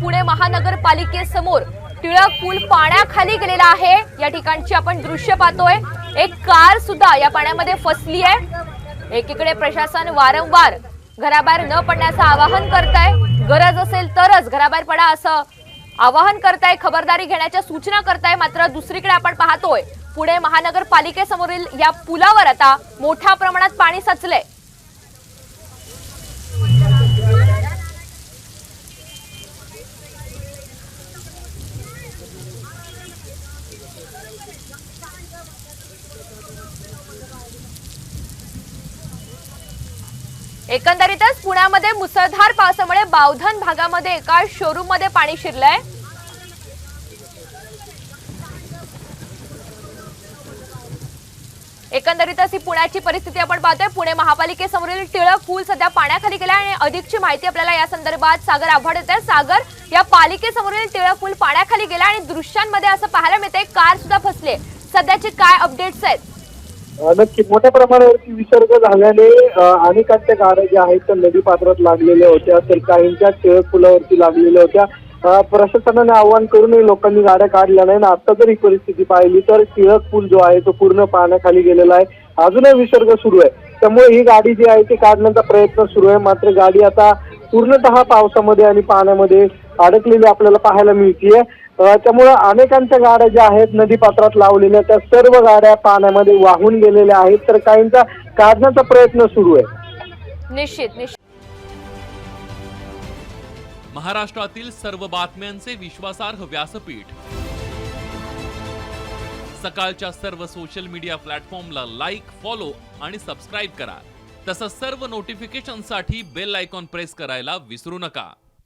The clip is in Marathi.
पुणे महानगरपालिकेसमोर टिळक पूल पाण्याखाली गेलेला आहे. या ठिकाणची आपण दृश्य पाहतोय. एक कार सुद्धा या पाण्यामध्ये फसली आहे. एकीकडे प्रशासन वारंवार घराबाहेर न पडण्याचं आवाहन करताय. गरज असेल तरच घराबाहेर पडा असं आवाहन करताय खबरदारी घेण्याच्या सूचना करताय. मात्र दुसरीकडे आपण पाहतोय पुणे महानगरपालिकेसमोरील या पुलावर आता मोठ्या प्रमाणात पाणी साचलंय. एकंदरीतच पुण्यामध्ये मुसळधार पावसामुळे बावधन भागामध्ये एका शोरूममध्ये पाणी शिरलंय. एकंदरीतच ही पुण्याची परिस्थिती आपण पाहतोय. पुणे महापालिकेसमोरील टिळक पूल सध्या पाण्याखाली गेला आणि अधिकची माहिती आपल्याला या संदर्भात सागर आव्हाड येत आहे सागर या पालिकेसमोरील टिळक पूल पाण्याखाली गेला आणि दृश्यांमध्ये असं पाहायला मिळतंय. कार सुद्धा फसले सध्याचे काय अपडेट्स आहेत? नक्की मोठ्या प्रमाणावरती विसर्ग झाल्याने अनेकांच्या गाड्या ज्या आहेत त्या नदी पात्रात लागलेल्या होत्या तर काहींच्या टिळक पुलावरती लागलेल्या होत्या. प्रशासनाने आवाहन करूनही लोकांनी गाड्या काढल्या नाही आणि आता जर ही परिस्थिती पाहिली तर टिळक पूल जो आहे तो पूर्ण पाण्याखाली गेलेला आहे. अजूनही विसर्ग सुरू आहे. त्यामुळे ही गाडी जी आहे ती काढण्याचा प्रयत्न सुरू आहे. मात्र गाडी आता पूर्णतः पावसामध्ये आणि पाण्यामध्ये अडकलेली आपल्याला पाहायला मिळतीये. त्यामुळं अनेकांच्या गाड्या ज्या आहेत नदीपात्रात लावलेल्या त्या सर्व गाड्या पाण्यामध्ये वाहून गेलेल्या आहेत. तर काहींचा काढण्याचा प्रयत्न सुरू आहे. निश्चित निश्चित. महाराष्ट्रातील सर्व बातम्यांचे विश्वासार्ह व्यासपीठ. सकाळच्या सर्व सोशल मीडिया प्लॅटफॉर्मला लाईक फॉलो आणि सबस्क्राईब करा. तसंच सर्व नोटिफिकेशनसाठी बेल आयकॉन प्रेस करायला विसरू नका.